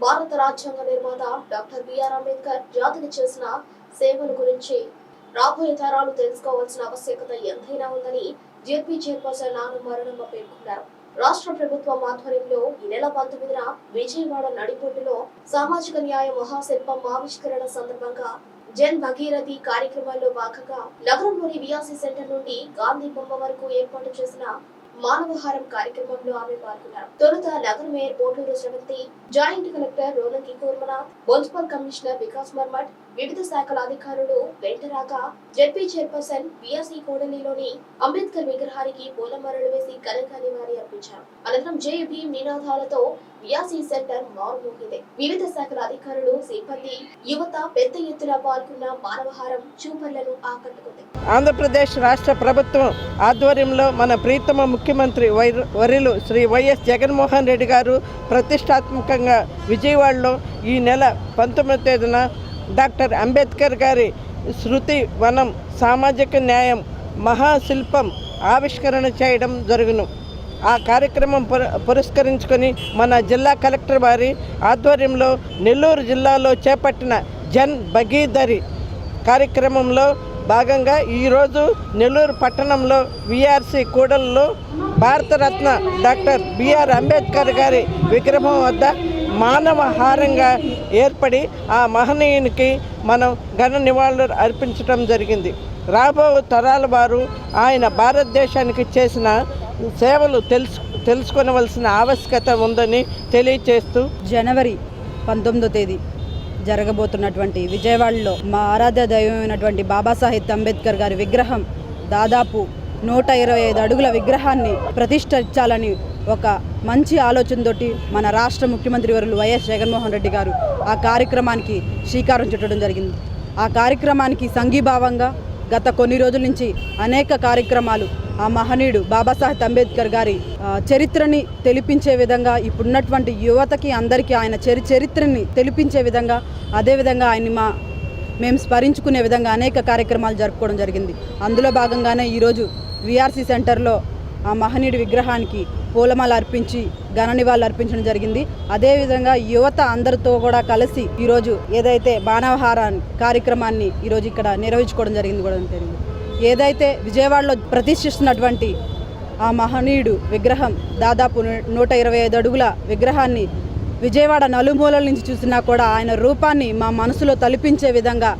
భారత రాజ్యాంగ నిర్మాత డాక్టర్ బిఆర్ అంబేద్కర్ జాతికి చేసిన సేవల గురించి రాబోయే తరాలు తెలుసుకోవాల్సిన ఆవశ్యకత ఎంతైనా ఉందని జేపీ చైర్పర్సన్ నాను మరణమ్మ పేర్కొన్నారు. రాష్ట్ర ప్రభుత్వం ఆధ్వర్యంలో ఈ నెల పంతొమ్మిదిన విజయవాడ నడిబొడ్డులో సామాజిక న్యాయ మహాశిల్పం ఆవిష్కరణ సందర్భంగా జన్ భగీరథి కార్యక్రమాల్లో భాగంగా నగరంలోని వియాసి సెంటర్ నుండి గాంధీ బొమ్మ వరకు ఏర్పాటు చేసిన మానవహారం కార్యక్రమంలో ఆమె పాల్గొన్నారు. తొలుత నగర mayor Poturu Sravanthi joint collector Ronanki Kurmanath municipal commissioner Vikas Marmat వివిధ శాఖల అధికారులు వెంటరాగా జెడ్పీ చైర్పర్సన్ బిఆర్సి కోడలిలోని అంబేద్కర్ విగ్రహానికి పూలమరలు వేసి ఘనంగా నివాళి అర్పించారు. అనంతరం జై భీమ్ నినాదాలతో బిఆర్సి సెంటర్ మారుమోగింది. వివిధ శాఖల అధికారులు సిబ్బంది యువత పెద్ద ఎత్తున పాల్గొన్న మానవహారం చూపర్లను ఆకట్టుకుంది. ఆంధ్రప్రదేశ్ రాష్ట్ర ప్రభుత్వం ఆధ్వర్యంలో మన ప్రీతమ ముఖ్యమంత్రి వై- వర్యులు శ్రీ వైఎస్ జగన్మోహన్ రెడ్డి గారు ప్రతిష్టాత్మకంగా విజయవాడలో ఈ నెల పంతొమ్మిది తేదీన డాక్టర్ అంబేద్కర్ గారి శృతి వనం సామాజిక న్యాయం మహాశిల్పం ఆవిష్కరణ చేయడం జరుగును. ఆ కార్యక్రమం పురస్కరించుకొని మన జిల్లా కలెక్టర్ వారి ఆధ్వర్యంలో నెల్లూరు జిల్లాలో చేపట్టిన జన్ భగీదరి కార్యక్రమంలో భాగంగా ఈరోజు నెల్లూరు పట్టణంలో విఆర్సి కూడలలో భారతరత్న డాక్టర్ బిఆర్ అంబేద్కర్ గారి విగ్రహం వద్ద మానవ హారంగా ఏర్పడి ఆ మహనీయునికి మనం ఘన నివాళులు అర్పించడం జరిగింది. రాబో తరాల వారు ఆయన భారతదేశానికి చేసిన సేవలు తెలుసు తెలుసుకొనవలసిన ఆవశ్యకత ఉందని తెలియచేస్తూ జనవరి పంతొమ్మిదో తేదీ. జరగబోతున్నటువంటి విజయవాడలో మా ఆరాధ్య దైవమైనటువంటి బాబాసాహెబ్ అంబేద్కర్ గారి విగ్రహం దాదాపు నూట ఇరవై ఐదు అడుగుల విగ్రహాన్ని ప్రతిష్ఠించాలని ఒక మంచి ఆలోచనతోటి మన రాష్ట్ర ముఖ్యమంత్రి వర్యులు వైఎస్ జగన్మోహన్ రెడ్డి గారు ఆ కార్యక్రమానికి శ్రీకారం చుట్టడం జరిగింది. ఆ కార్యక్రమానికి సంఘీభావంగా గత కొన్ని రోజుల నుంచి అనేక కార్యక్రమాలు ఆ మహనీయుడు బాబాసాహెబ్ అంబేద్కర్ గారి చరిత్రని తెలిపించే విధంగా ఇప్పుడున్నటువంటి యువతకి అందరికీ ఆయన చరి చరిత్రని తెలిపించే విధంగా అదేవిధంగా ఆయన్ని మా మేము స్మరించుకునే విధంగా అనేక కార్యక్రమాలు జరుపుకోవడం జరిగింది. అందులో భాగంగానే ఈరోజు విఆర్సీ సెంటర్లో ఆ మహనీయుడి విగ్రహానికి పూలమాల అర్పించి ఘన నివాళులు అర్పించడం జరిగింది. అదేవిధంగా యువత అందరితో కూడా కలిసి ఈరోజు ఏదైతే బాణవహార కార్యక్రమాన్ని ఈరోజు ఇక్కడ నిర్వహించుకోవడం జరిగింది కూడా తెలియదు. ఏదైతే విజయవాడలో ప్రతిష్ఠిస్తున్నటువంటి ఆ మహనీయుడు విగ్రహం దాదాపు నూట ఇరవై ఐదు అడుగుల విగ్రహాన్ని విజయవాడ నలుమూలల నుంచి చూసినా కూడా ఆయన రూపాన్ని మా మనసులో తలిపించే విధంగా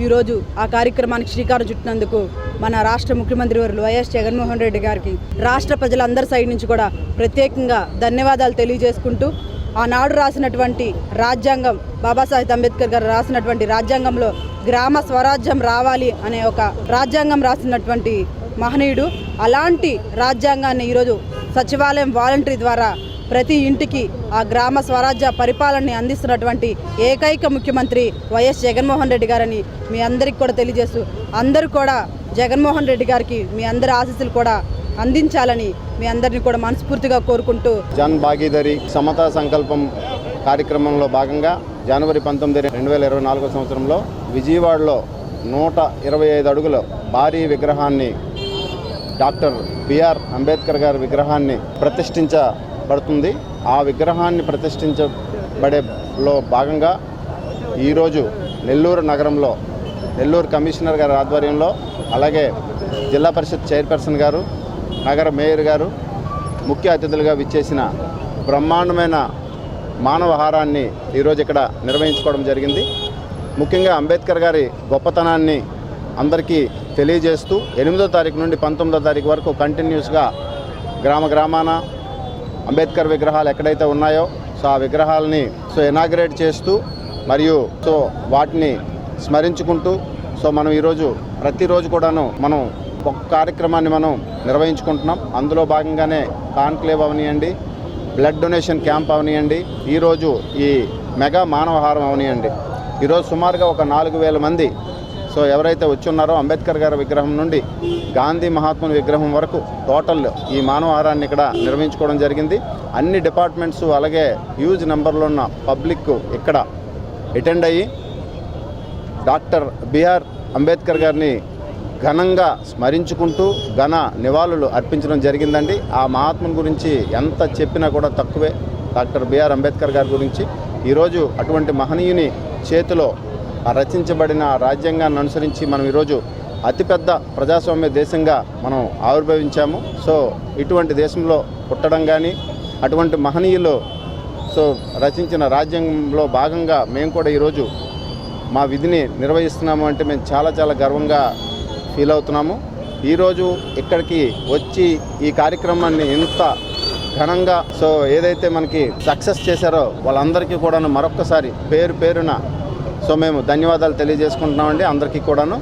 ఈరోజు ఆ కార్యక్రమానికి శ్రీకారం చుట్టినందుకు మన రాష్ట్ర ముఖ్యమంత్రి వారు వైఎస్ జగన్మోహన్ రెడ్డి గారికి రాష్ట్ర ప్రజలందరి సైడ్ నుంచి కూడా ప్రత్యేకంగా ధన్యవాదాలు తెలియజేసుకుంటూ ఆనాడు రాసినటువంటి రాజ్యాంగం బాబాసాహెబ్ అంబేద్కర్ గారు రాసినటువంటి రాజ్యాంగంలో గ్రామ స్వరాజ్యం రావాలి అనే ఒక రాజ్యాంగం రాసినటువంటి మహనీయుడు. అలాంటి రాజ్యాంగాన్ని ఈరోజు సచివాలయం వాలంటరీ ద్వారా ప్రతి ఇంటికి ఆ గ్రామ స్వరాజ్య పరిపాలనని అందిస్తున్నటువంటి ఏకైక ముఖ్యమంత్రి వైఎస్ జగన్మోహన్ రెడ్డి గారని మీ అందరికి కూడా తెలియజేస్తూ అందరూ కూడా జగన్మోహన్ రెడ్డి గారికి మీ అందరి ఆశీస్సులు కూడా అందించాలని మీ అందరిని కూడా మనస్ఫూర్తిగా కోరుకుంటూ జన్ భాగీదారి సమతా సంకల్పం కార్యక్రమంలో భాగంగా జనవరి పంతొమ్మిది రెండు వేల ఇరవై నాలుగో సంవత్సరంలో విజయవాడలో నూట ఇరవై ఐదు అడుగుల భారీ విగ్రహాన్ని డాక్టర్ బిఆర్ అంబేద్కర్ గారి విగ్రహాన్ని ప్రతిష్ఠించబడుతుంది. ఆ విగ్రహాన్ని ప్రతిష్ఠించబడేలో భాగంగా ఈరోజు నెల్లూరు నగరంలో నెల్లూరు కమిషనర్ గారి ఆధ్వర్యంలో అలాగే జిల్లా పరిషత్ చైర్పర్సన్ గారు నగర మేయర్ గారు ముఖ్య అతిథులుగా విచ్చేసిన బ్రహ్మాండమైన మానవహారాన్ని ఈరోజు ఇక్కడ నిర్వహించుకోవడం జరిగింది. ముఖ్యంగా అంబేద్కర్ గారి గొప్పతనాన్ని అందరికీ తెలియజేస్తూ ఎనిమిదో తారీఖు నుండి పంతొమ్మిదో తారీఖు వరకు కంటిన్యూస్గా గ్రామ గ్రామాన అంబేద్కర్ విగ్రహాలు ఎక్కడైతే ఉన్నాయో సో ఆ విగ్రహాలని సో ఇనాగ్రేట్ చేస్తూ మరియు సో వాటిని స్మరించుకుంటూ సో మనం ఈరోజు ప్రతిరోజు కూడాను మనం ఒక కార్యక్రమాన్ని మనం నిర్వహించుకుంటున్నాం. అందులో భాగంగానే కాన్క్లేవ్ అవనియండి. బ్లడ్ డొనేషన్ క్యాంప్ అవనియండి. ఈరోజు ఈ మెగా మానవహారం అవనియండి. ఈరోజు సుమారుగా ఒక నాలుగు వేల మంది సో ఎవరైతే వచ్చి ఉన్నారో అంబేద్కర్ గారి విగ్రహం నుండి గాంధీ మహాత్ముని విగ్రహం వరకు టోటల్ ఈ మానవహారాన్ని ఇక్కడ నిర్వహించుకోవడం జరిగింది. అన్ని డిపార్ట్మెంట్స్ అలాగే హ్యూజ్ నెంబర్లో ఉన్న పబ్లిక్ ఇక్కడ అటెండ్ అయ్యి డాక్టర్ బిఆర్ అంబేద్కర్ గారిని ఘనంగా స్మరించుకుంటూ ఘన నివాళులు అర్పించడం జరిగిందండి. ఆ మహాత్ముని గురించి ఎంత చెప్పినా కూడా తక్కువే. డాక్టర్ బిఆర్ అంబేద్కర్ గారి గురించి. ఈరోజు అటువంటి మహనీయుని చేతిలో రచించబడిన ఆ రాజ్యాంగాన్ని అనుసరించి మనం ఈరోజు అతిపెద్ద ప్రజాస్వామ్య దేశంగా మనం ఆవిర్భవించాము. సో ఇటువంటి దేశంలో పుట్టడం కానీ అటువంటి మహనీయులు సో రచించిన రాజ్యాంగంలో భాగంగా మేము కూడా ఈరోజు మా విధిని నిర్వహిస్తున్నాము అంటే మేము చాలా చాలా గర్వంగా ఫీల్ అవుతున్నాము. ఈరోజు ఇక్కడికి వచ్చి ఈ కార్యక్రమాన్ని ఇంత ఘనంగా సో ఏదైతే మనకి సక్సెస్ చేశారో వాళ్ళందరికీ కూడాను మరొక్కసారి పేరు పేరున సో మేము ధన్యవాదాలు తెలియజేసుకుంటున్నామండి. అందరికీ కూడాను